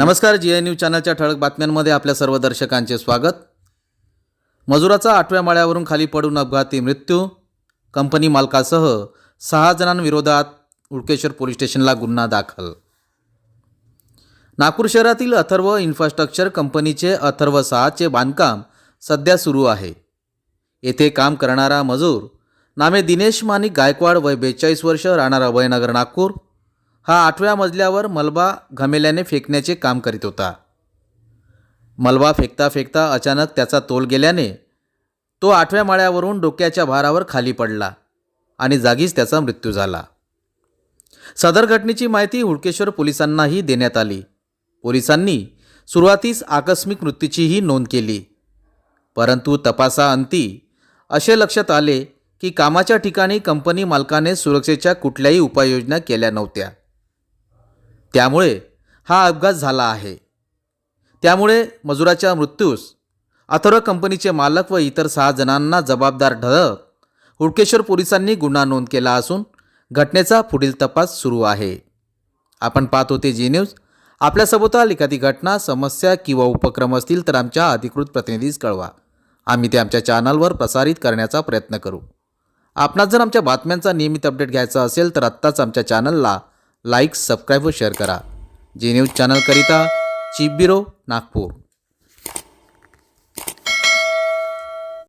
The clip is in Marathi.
नमस्कार जी आय न्यूज चॅनलच्या ठळक बातम्यांमध्ये आपल्या सर्व दर्शकांचे स्वागत. मजुराचा आठव्या माळ्यावरून खाली पडून अपघाती मृत्यू. कंपनी मालकासह सहा जणांविरोधात उडकेश्वर पोलीस स्टेशनला गुन्हा दाखल. नागपूर शहरातील अथर्व इन्फ्रास्ट्रक्चर कंपनीचे अथर्व सहाचे बांधकाम सध्या सुरू आहे. येथे काम करणारा मजूर नामे दिनेश मानिक गायकवाड वय बेचाळीस वर्ष राहणार अभयनगर नागपूर. हा आठव्या मजल्यावर मलबा घमेल्याने फेकण्याचे काम करीत होता. मलबा फेकता फेकता अचानक त्याचा तोल गेल्याने तो आठव्या माळ्यावरून डोक्याच्या भारावर खाली पडला आणि जागीच त्याचा मृत्यू झाला. सदर घटनेची माहिती हुडकेश्वर पोलिसांनाही देण्यात आली. पोलिसांनी सुरुवातीस आकस्मिक मृत्यूचीही नोंद केली. परंतु तपासाअंती असे लक्षात आले की कामाच्या ठिकाणी कंपनी मालकाने सुरक्षेच्या कुठल्याही उपाययोजना केल्या नव्हत्या. त्यामुळे हा अपघात झाला आहे. त्यामुळे मजुराच्या मृत्यूस अथर्व कंपनीचे मालक व इतर सहा जणांना जबाबदार ठरत हुडकेश्वर पोलिसांनी गुन्हा नोंद केला असून घटनेचा पुढील तपास सुरू आहे. आपण पाहत होते जी न्यूज आपल्यासोबत एखादी घटना समस्या किंवा उपक्रम असतील तर आमच्या अधिकृत प्रतिनिधीस कळवा. आम्ही ते आमच्या चॅनलवर प्रसारित करण्याचा प्रयत्न करू. आपणास जर आमच्या बातम्यांचा नियमित अपडेट घ्यायचा असेल तर आत्ताच आमच्या चॅनलला लाईक सबस्क्राईब व शेअर करा. जी न्यूज चॅनलकरिता चीफ ब्युरो नागपूर.